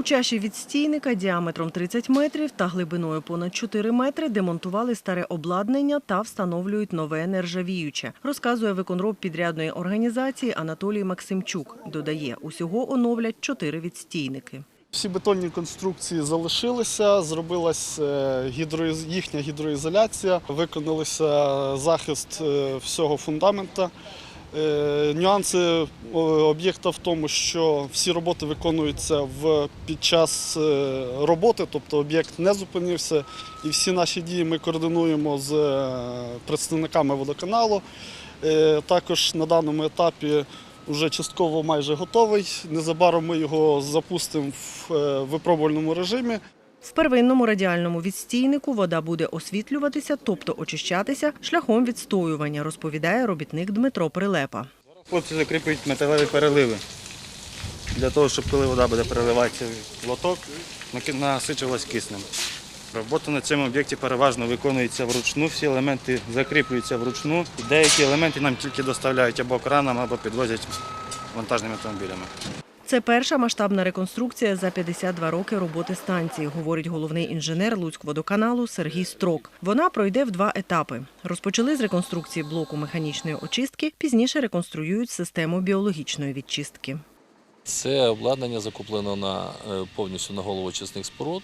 У чаші відстійника діаметром 30 метрів та глибиною понад 4 метри демонтували старе обладнання та встановлюють нове нержавіюче, розказує виконроб підрядної організації Анатолій Максимчук. Додає, усього оновлять чотири відстійники. Всі бетонні конструкції залишилися, зробилась е, їхня гідроізоляція, виконалися захист е, всього фундамента. Е, Нюанси об'єкта в тому, що всі роботи виконуються під час е, роботи, тобто об'єкт не зупинився, і всі наші дії ми координуємо з е, представниками водоканалу. Також на даному етапі вже частково майже готовий. Незабаром ми його запустимо в випробувальному режимі. В первинному радіальному відстійнику вода буде освітлюватися, тобто очищатися шляхом відстоювання, розповідає робітник Дмитро Прилепа. Хлопці закріплюють металеві переливи для того, щоб коли вода буде переливатися в лоток, насичувалась киснем. Робота на цьому об'єкті переважно виконується вручну, всі елементи закріплюються вручну. Деякі елементи нам тільки доставляють або краном, або підвозять вантажними автомобілями. Це перша масштабна реконструкція за 52 роки роботи станції, говорить головний інженер Луцькводоканалу Сергій Строк. Вона пройде в два етапи. Розпочали з реконструкції блоку механічної очистки, пізніше реконструюють систему біологічної відчистки. Це обладнання закуплено на е, повністю на голову очисних споруд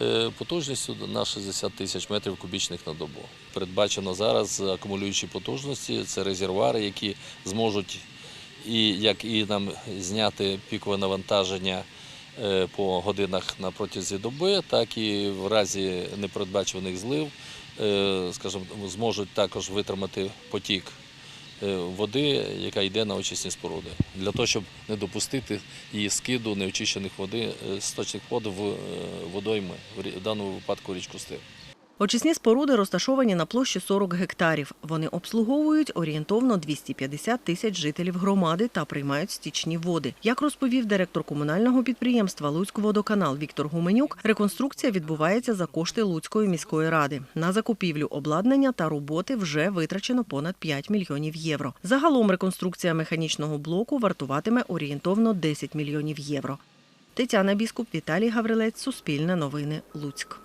е, потужністю на 60 тисяч метрів кубічних на добу. Передбачено зараз акумулюючі потужності, це резервуари, які зможуть і як і нам зняти пікове навантаження е, по годинах на протязі доби, так і в разі непередбачуваних злив, е, скажімо, зможуть також витримати потік е, води, яка йде на очисні споруди, для того, щоб не допустити її скиду неочищених води сточних вод в водойми, в даному випадку річку Стир. Очисні споруди розташовані на площі 40 гектарів. Вони обслуговують орієнтовно 250 тисяч жителів громади та приймають стічні води. Як розповів директор комунального підприємства Луцькводоканал Віктор Гуменюк, реконструкція відбувається за кошти Луцької міської ради. На закупівлю обладнання та роботи вже витрачено понад 5 мільйонів євро. Загалом реконструкція механічного блоку вартуватиме орієнтовно 10 мільйонів євро. Тетяна Біскуп, Віталій Гаврилець, Суспільне новини, Луцьк.